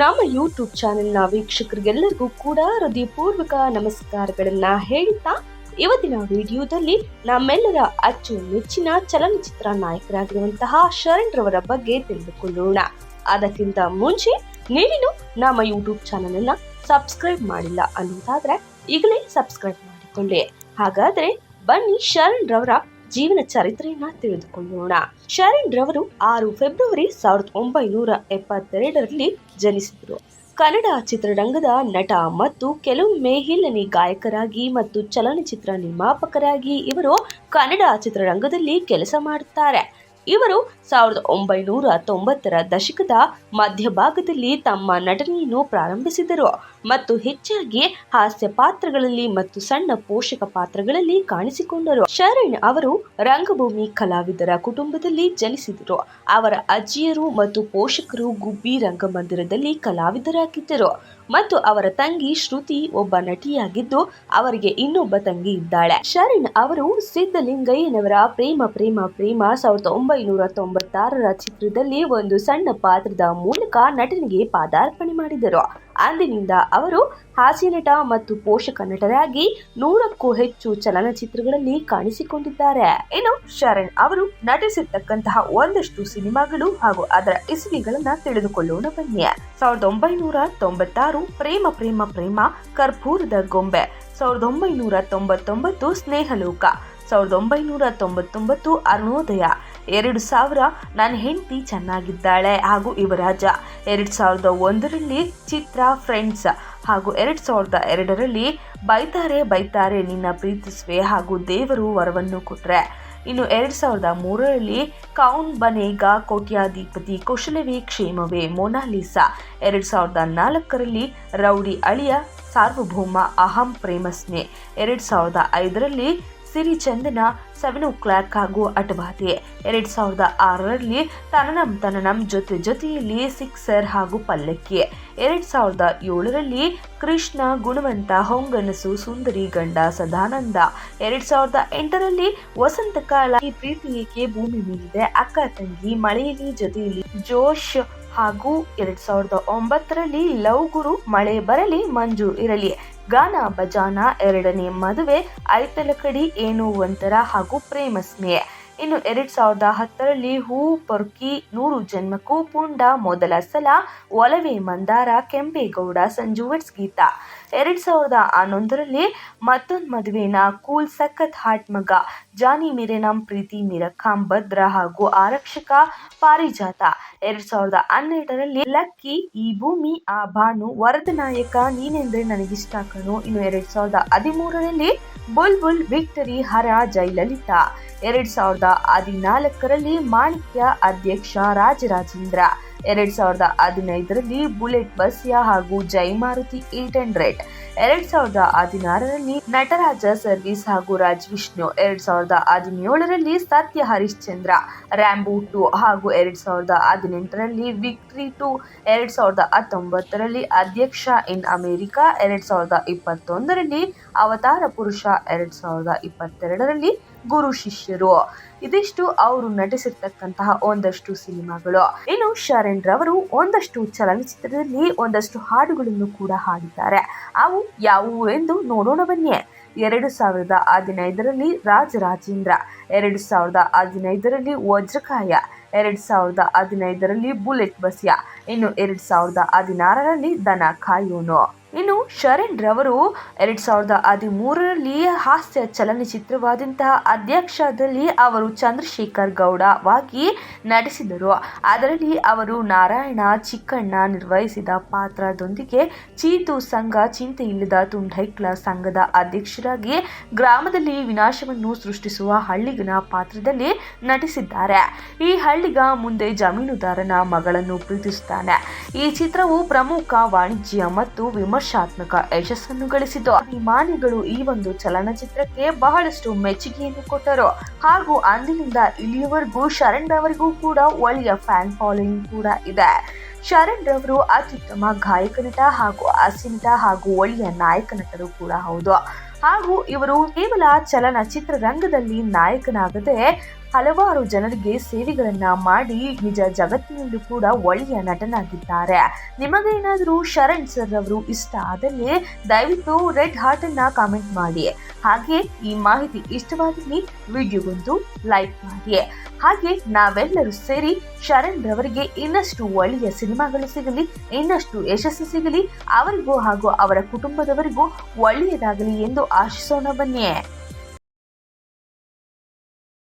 ನಮ್ಮ ಯೂಟ್ಯೂಬ್ ಚಾನೆಲ್ನ ವೀಕ್ಷಕರಿಗೆಲ್ಲರಿಗೂ ಕೂಡ ಹೃದಯಪೂರ್ವಕ ನಮಸ್ಕಾರಗಳನ್ನ ಹೇಳುತ್ತಾ ಇವತ್ತಿನ ವಿಡಿಯೋದಲ್ಲಿ ನಮ್ಮೆಲ್ಲರ ಅಚ್ಚು ಮೆಚ್ಚಿನ ಚಲನಚಿತ್ರ ನಾಯಕರಾಗಿರುವಂತಹ ಶರಣ್ ರವರ ಬಗ್ಗೆ ತಿಳಿದುಕೊಳ್ಳೋಣ. ಅದಕ್ಕಿಂತ ಮುಂಚೆ, ನೀವಿನ್ನು ನಮ್ಮ ಯೂಟ್ಯೂಬ್ ಚಾನೆಲ್ ಅನ್ನ ಸಬ್ಸ್ಕ್ರೈಬ್ ಮಾಡಿಲ್ಲ ಅನ್ನೋದಾದ್ರೆ ಈಗಲೇ ಸಬ್ಸ್ಕ್ರೈಬ್ ಮಾಡಿಕೊಳ್ಳಿ. ಹಾಗಾದ್ರೆ ಬನ್ನಿ ಶರಣ್ ರವರ ಜೀವನ ಚರಿತ್ರೆಯನ್ನ ತಿಳಿದುಕೊಳ್ಳೋಣ. ಶರಣ್ ರವರು ಆರು ಫೆಬ್ರವರಿ ಸಾವಿರದ ಒಂಬೈನೂರ ಎಪ್ಪತ್ತೆರಡರಲ್ಲಿ ಜನಿಸಿದರು. ಕನ್ನಡ ಚಿತ್ರರಂಗದ ನಟ ಮತ್ತು ಕೆಲವು ಮೇಹಿಲನಿ ಗಾಯಕರಾಗಿ ಮತ್ತು ಚಲನಚಿತ್ರ ನಿರ್ಮಾಪಕರಾಗಿ ಇವರು ಕನ್ನಡ ಚಿತ್ರರಂಗದಲ್ಲಿ ಕೆಲಸ ಮಾಡುತ್ತಾರೆ ಇವರು ಸಾವಿರದ ಒಂಬೈನೂರ ತೊಂಬತ್ತರ ದಶಕದ ಮಧ್ಯಭಾಗದಲ್ಲಿ ತಮ್ಮ ನಟನೆಯನ್ನು ಪ್ರಾರಂಭಿಸಿದರು ಮತ್ತು ಹೆಚ್ಚಾಗಿ ಹಾಸ್ಯ ಪಾತ್ರಗಳಲ್ಲಿ ಮತ್ತು ಸಣ್ಣ ಪೋಷಕ ಪಾತ್ರಗಳಲ್ಲಿ ಕಾಣಿಸಿಕೊಂಡರು. ಶರಣ್ ಅವರು ರಂಗಭೂಮಿ ಕಲಾವಿದರ ಕುಟುಂಬದಲ್ಲಿ ಜನಿಸಿದರು. ಅವರ ಅಜ್ಜಿಯರು ಮತ್ತು ಪೋಷಕರು ಗುಬ್ಬಿ ರಂಗಮಂದಿರದಲ್ಲಿ ಕಲಾವಿದರಾಗಿದ್ದರು ಮತ್ತು ಅವರ ತಂಗಿ ಶ್ರುತಿ ಒಬ್ಬ ನಟಿಯಾಗಿದ್ದು ಅವರಿಗೆ ಇನ್ನೊಬ್ಬ ತಂಗಿ ಇದ್ದಾಳೆ. ಶರಣ್ ಅವರು ಸಿದ್ದಲಿಂಗಯ್ಯನವರ ಪ್ರೇಮ ಪ್ರೇಮ ಪ್ರೇಮ ಸಾವಿರದ ಒಂಬೈನೂರ ತೊಂಬತ್ತಾರರ ಚಿತ್ರದಲ್ಲಿ ಒಂದು ಸಣ್ಣ ಪಾತ್ರದ ಮೂಲಕ ನಟನಿಗೆ ಪಾದಾರ್ಪಣೆ ಮಾಡಿದರು. ಅಂದಿನಿಂದ ಅವರು ಹಾಸ್ಯ ನಟ ಮತ್ತು ಪೋಷಕ ನಟರಾಗಿ ನೂರಕ್ಕೂ ಹೆಚ್ಚು ಚಲನಚಿತ್ರಗಳಲ್ಲಿ ಕಾಣಿಸಿಕೊಂಡಿದ್ದಾರೆ. ಇನ್ನು ಶರಣ್ ಅವರು ನಟಿಸಿರ್ತಕ್ಕಂತಹ ಒಂದಷ್ಟು ಸಿನಿಮಾಗಳು ಹಾಗೂ ಅದರ ಇಸವಿಗಳನ್ನ ತಿಳಿದುಕೊಳ್ಳೋಣ ಬನ್ನಿ. ಸಾವಿರದ ಒಂಬೈನೂರ ತೊಂಬತ್ತಾರು ಪ್ರೇಮ ಪ್ರೇಮ ಪ್ರೇಮ ಕರ್ಪೂರದ ಗೊಂಬೆ, ಸಾವಿರದ ಒಂಬೈನೂರ ತೊಂಬತ್ತೊಂಬತ್ತು ಸ್ನೇಹಲೋಕ, ಸಾವಿರದ ಒಂಬೈನೂರ ತೊಂಬತ್ತೊಂಬತ್ತು ಅರುಣೋದಯ ಎರಡು ಸಾವಿರ ನನ್ನ ಹೆಂಡತಿ ಚೆನ್ನಾಗಿದ್ದಾಳೆ ಹಾಗೂ ಯುವರಾಜ ಎರಡು ಸಾವಿರದ ಒಂದರಲ್ಲಿ ಚಿತ್ರ ಫ್ರೆಂಡ್ಸ್ ಹಾಗೂ ಎರಡು ಸಾವಿರದ ಎರಡರಲ್ಲಿ ಬೈತಾರೆ ಬೈತಾರೆ ನಿನ್ನ ಪ್ರೀತಿಸುವೆ ಹಾಗೂ ದೇವರು ವರವನ್ನು ಕೊಟ್ಟರೆ ಇನ್ನು ಎರಡು ಸಾವಿರದ ಮೂರರಲ್ಲಿ ಕೌನ್ ಬನೇಗ, ಕೋಟ್ಯಾಧಿಪತಿ, ಕುಶಲವೇ, ಕ್ಷೇಮವೇ, ಮೊನಾಲಿಸಾ. ಎರಡು ಸಾವಿರದ ನಾಲ್ಕರಲ್ಲಿ ರೌಡಿ ಅಳಿಯ, ಸಾರ್ವಭೌಮ, ಅಹಂ ಪ್ರೇಮಸ್ನೆ ಎರಡು ಸಾವಿರದ ಐದರಲ್ಲಿ ಸಿರಿ ಚಂದನ ಸೆವೆನ್ ಓ ಕ್ಲಾಕ್ ಹಾಗೂ ಅಟವಾದಿ ಎರಡ್ ಸಾವಿರದ ಆರರಲ್ಲಿ ತನನಂ ತನನಂ ಜೊತೆ ಜೊತೆಯಲ್ಲಿ ಸಿಕ್ಸರ್ ಹಾಗೂ ಪಲ್ಲಕ್ಕಿ. ಎರಡ್ ಸಾವಿರದ ಏಳರಲ್ಲಿ ಕೃಷ್ಣ, ಗುಣವಂತ, ಹೊಂಗನಸು, ಸುಂದರಿ, ಗಂಡ, ಸದಾನಂದ. ಎರಡ್ ಸಾವಿರದ ಎಂಟರಲ್ಲಿ ವಸಂತ ಕಾಲ ಈ ಭೂಮಿ ಮೀರಿದೆ ಅಕ್ಕ, ತಂಗಿ, ಮಳೆಯಲ್ಲಿ ಜೊತೆಯಲ್ಲಿ ಜೋಶ್ ಹಾಗೂ ಎರಡ್ ಸಾವಿರದ ಒಂಬತ್ತರಲ್ಲಿ ಲವ್ ಗುರು ಮಳೆ ಬರಲಿ ಮಂಜು ಇರಲಿ. ಗಾನ ಬಜಾನ ಎರಡನೇ ಮದುವೆ ಐತಲಕಡಿ ಏನು ಒಂಥರ ಹಾಗೂ ಪ್ರೇಮ ಸ್ನೇಹ. ಇನ್ನು ಎರಡ್ ಸಾವಿರದ ಹತ್ತರಲ್ಲಿ ಹೂ, ಪೊರ್ಕಿ, ನೂರು ಜನ್ಮಕ್ಕೂ ಪುಂಡ, ಮೊದಲ ಸಲ, ಒಲವೆ ಮಂದಾರ, ಕೆಂಪೇಗೌಡ ಸಂಜುವಟ್ಸ್ ಗೀತ. ಎರಡ್ ಸಾವಿರದ ಹನ್ನೊಂದರಲ್ಲಿ ಮತ್ತೊಂದು ಮದುವೆನ ಕೂಲ್ ಸಖತ್ ಹಾಟ್ ಮಗ ಜಾನಿ ಮೇರೆ ನಮ್ ಪ್ರೀತಿ ಮಿರಖಾಂ ಭದ್ರ ಹಾಗೂ ಆರಕ್ಷಕ ಪಾರಿಜಾತ. ಎರಡ್ ಸಾವಿರದ ಹನ್ನೆರಡರಲ್ಲಿ ಲಕ್ಕಿ, ಈ ಭೂಮಿ, ಆ ಭಾನು ವರದ ನಾಯಕ, ನೀನೆಂದ್ರೆ ನನಗಿಷ್ಟ ಕಣು. ಇನ್ನು ಎರಡ್ ಸಾವಿರದ ಹದಿಮೂರರಲ್ಲಿ ಬುಲ್ ಬುಲ್ ವಿಕ್ಟರಿ, ಹರ, ಜಯಲಲಿತಾ. ಎರಡ್ ಸಾವಿರದ ಹದಿನಾಲ್ಕರಲ್ಲಿ ಮಾಣಿಕ್ಯ ಅಧ್ಯಕ್ಷ ರಾಜರಾಜೇಂದ್ರ. ಎರಡ್ ಸಾವಿರದ ಹದಿನೈದರಲ್ಲಿ ಬುಲೆಟ್ ಬಸ್ಯ ಹಾಗೂ ಜೈ ಮಾರುತಿ ಏಟ್ ಹಂಡ್ರೆಡ್. ಎರಡ್ ಸಾವಿರದ ಹದಿನಾರರಲ್ಲಿ ನಟರಾಜ ಸರ್ವಿಸ್ ಹಾಗೂ ರಾಜ್ ವಿಷ್ಣು. ಎರಡ್ ಸಾವಿರದ ಹದಿನೇಳರಲ್ಲಿ ಸತ್ಯ ಹರಿಶ್ಚಂದ್ರ ರ್ಯಾಂಬೋ ಟು ಹಾಗೂ ಎರಡ್ ಸಾವಿರದ ಹದಿನೆಂಟರಲ್ಲಿ ವಿಕ್ಟ್ರಿ ಟು. ಎರಡ್ ಸಾವಿರದ ಹತ್ತೊಂಬತ್ತರಲ್ಲಿ ಅಧ್ಯಕ್ಷ ಇನ್ ಅಮೆರಿಕಾ. ಎರಡ್ ಸಾವಿರದ ಇಪ್ಪತ್ತೊಂದರಲ್ಲಿ ಅವತಾರ ಪುರುಷ. ಎರಡ್ ಸಾವಿರದ ಇಪ್ಪತ್ತೆರಡರಲ್ಲಿ ಗುರು ಶಿಷ್ಯರು. ಇದಿಷ್ಟು ಅವರು ನಟಿಸಿರ್ತಕ್ಕಂತಹ ಒಂದಷ್ಟು ಸಿನಿಮಾಗಳು. ಇನ್ನು ಶರಣ್ ರವರು ಒಂದಷ್ಟು ಚಲನಚಿತ್ರದಲ್ಲಿ ಒಂದಷ್ಟು ಹಾಡುಗಳನ್ನು ಕೂಡ ಹಾಡಿದ್ದಾರೆ. ಅವು ಯಾವುವು ಎಂದು ನೋಡೋಣ ಬನ್ನಿ. ಎರಡು ಸಾವಿರದ ಹದಿನೈದರಲ್ಲಿ ರಾಜರಾಜೇಂದ್ರ ಎರಡು ಸಾವಿರದ ಹದಿನೈದರಲ್ಲಿ ವಜ್ರಕಾಯ ಎರಡು ಸಾವಿರದ ಹದಿನೈದರಲ್ಲಿ ಬುಲೆಟ್ ಬಸ್ಯ. ಇನ್ನು ಎರಡು ಸಾವಿರದ ಹದಿನಾರರಲ್ಲಿ ದನ ಕಾಯೋನು. ಇನ್ನು ಶರಣ್ ರವರು ಎರಡ್ ಸಾವಿರದ ಹದಿಮೂರರಲ್ಲಿ ಹಾಸ್ಯ ಚಲನಚಿತ್ರವಾದಂತಹ ಅಧ್ಯಕ್ಷದಲ್ಲಿ ಅವರು ಚಂದ್ರಶೇಖರ್ ಗೌಡವಾಗಿ ನಟಿಸಿದರು. ಅದರಲ್ಲಿ ಅವರು ನಾರಾಯಣ ಚಿಕ್ಕಣ್ಣ ನಿರ್ವಹಿಸಿದ ಪಾತ್ರದೊಂದಿಗೆ ಚೀತು ಸಂಘ ಚಿಂತೆ ಇಲ್ಲದ ತುಂಡೈಕ್ಲ ಸಂಘದ ಅಧ್ಯಕ್ಷರಾಗಿ ಗ್ರಾಮದಲ್ಲಿ ವಿನಾಶವನ್ನು ಸೃಷ್ಟಿಸುವ ಹಳ್ಳಿಗನ ಪಾತ್ರದಲ್ಲಿ ನಟಿಸಿದ್ದಾರೆ. ಈ ಹಳ್ಳಿಗ ಮುಂದೆ ಜಮೀನುದಾರನ ಮಗಳನ್ನು ಪ್ರೀತಿಸುತ್ತಾನೆ. ಈ ಚಿತ್ರವು ಪ್ರಮುಖ ವಾಣಿಜ್ಯ ಮತ್ತು ವಿಮರ್ಶಾತ್ಮಕ ಯಶಸ್ಸನ್ನು ಗಳಿಸಿತು. ಅಭಿಮಾನಿಗಳು ಈ ಒಂದು ಚಲನಚಿತ್ರಕ್ಕೆ ಬಹಳಷ್ಟು ಮೆಚ್ಚುಗೆಯನ್ನು ಕೊಟ್ಟರು. ಹಾಗೂ ಅಂದಿನಿಂದ ಇಲ್ಲಿಯವರೆಗೂ ಶರಣ್ ರವರಿಗೂ ಕೂಡ ಒಳ್ಳೆಯ ಫ್ಯಾನ್ ಫಾಲೋಯಿಂಗ್ ಕೂಡ ಇದೆ. ಶರಣ್ ರವರು ಅತ್ಯುತ್ತಮ ಗಾಯಕ ನಟ ಹಾಗೂ ಹಾಸ್ಯ ಹಾಗೂ ಒಳ್ಳೆಯ ನಾಯಕ ನಟರು ಕೂಡ ಹೌದು. ಹಾಗೂ ಇವರು ಕೇವಲ ಚಲನಚಿತ್ರರಂಗದಲ್ಲಿ ನಾಯಕನಾಗದೆ ಹಲವಾರು ಜನರಿಗೆ ಸೇವೆಗಳನ್ನ ಮಾಡಿ ನಿಜ ಜಗತ್ತಿನಲ್ಲೂ ಕೂಡ ಒಳ್ಳೆಯ ನಟನಾಗಿದ್ದಾರೆ. ನಿಮಗೇನಾದರೂ ಶರಣ್ ಸರ್ ಅವರು ಇಷ್ಟ ಆದಲ್ಲಿ ದಯವಿಟ್ಟು ರೆಡ್ ಹಾರ್ಟ್ ಅನ್ನ ಕಾಮೆಂಟ್ ಮಾಡಿ. ಹಾಗೆ ಈ ಮಾಹಿತಿ ಇಷ್ಟವಾದಲ್ಲಿ ವಿಡಿಯೋಗೊಂದು ಲೈಕ್ ಮಾಡಿ. ಹಾಗೆ ನಾವೆಲ್ಲರೂ ಸೇರಿ ಶರಣ್ ರವರಿಗೆ ಇನ್ನಷ್ಟು ಒಳ್ಳೆಯ ಸಿನಿಮಾಗಳು ಸಿಗಲಿ, ಇನ್ನಷ್ಟು ಯಶಸ್ಸು ಸಿಗಲಿ, ಅವರಿಗೂ ಹಾಗೂ ಅವರ ಕುಟುಂಬದವರಿಗೂ ಒಳ್ಳೆಯದಾಗಲಿ ಎಂದು ಆಶಿಸೋಣ ಬನ್ನಿ.